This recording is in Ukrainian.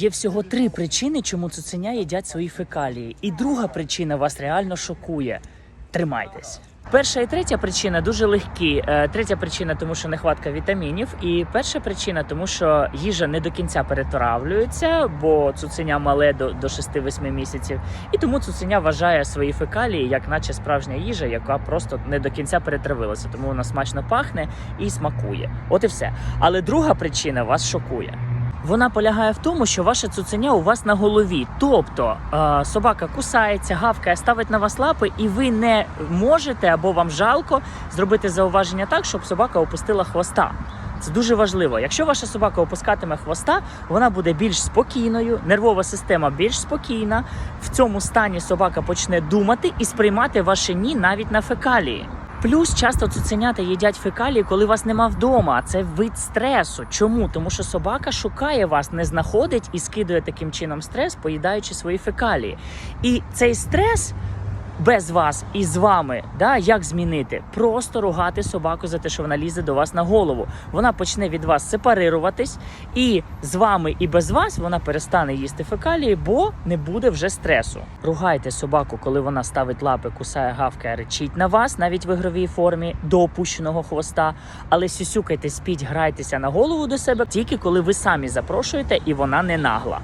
Є всього три причини, чому цуценя їдять свої фекалії. І друга причина вас реально шокує. Тримайтесь. Перша і третя причина дуже легкі. Е, Третя причина, тому що нехватка вітамінів. І перша причина, тому що їжа не до кінця перетравлюється, бо цуценя мале до, до 6-8 місяців. І тому цуценя вважає свої фекалії як наче справжня їжа, яка просто не до кінця перетравилася. Тому вона смачно пахне і смакує. От і все. Але друга причина вас шокує. Вона полягає в тому, що ваше цуценя у вас на голові. Тобто е, собака кусається, гавкає, ставить на вас лапи, і ви не можете або вам жалко зробити зауваження так, щоб собака опустила хвоста. Це дуже важливо. Якщо ваша собака опускатиме хвоста, вона буде більш спокійною, нервова система більш спокійна. В цьому стані собака почне думати і сприймати ваше ні навіть на фекалії. Плюс часто цуценята їдять фекалії, коли вас нема вдома. Це вид стресу. Чому? Тому що собака шукає вас, не знаходить і скидує таким чином стрес, поїдаючи свої фекалії. І цей стрес без вас і з вами, да, як змінити? Просто ругати собаку за те, що вона лізе до вас на голову. Вона почне від вас сепарируватись, і з вами і без вас вона перестане їсти фекалії, бо не буде вже стресу. Ругайте собаку, коли вона ставить лапи, кусає, гавкає, речить на вас, навіть в ігровій формі до опущеного хвоста. Але сюсюкайте, спіть, грайтеся на голову до себе тільки коли ви самі запрошуєте і вона не нагла.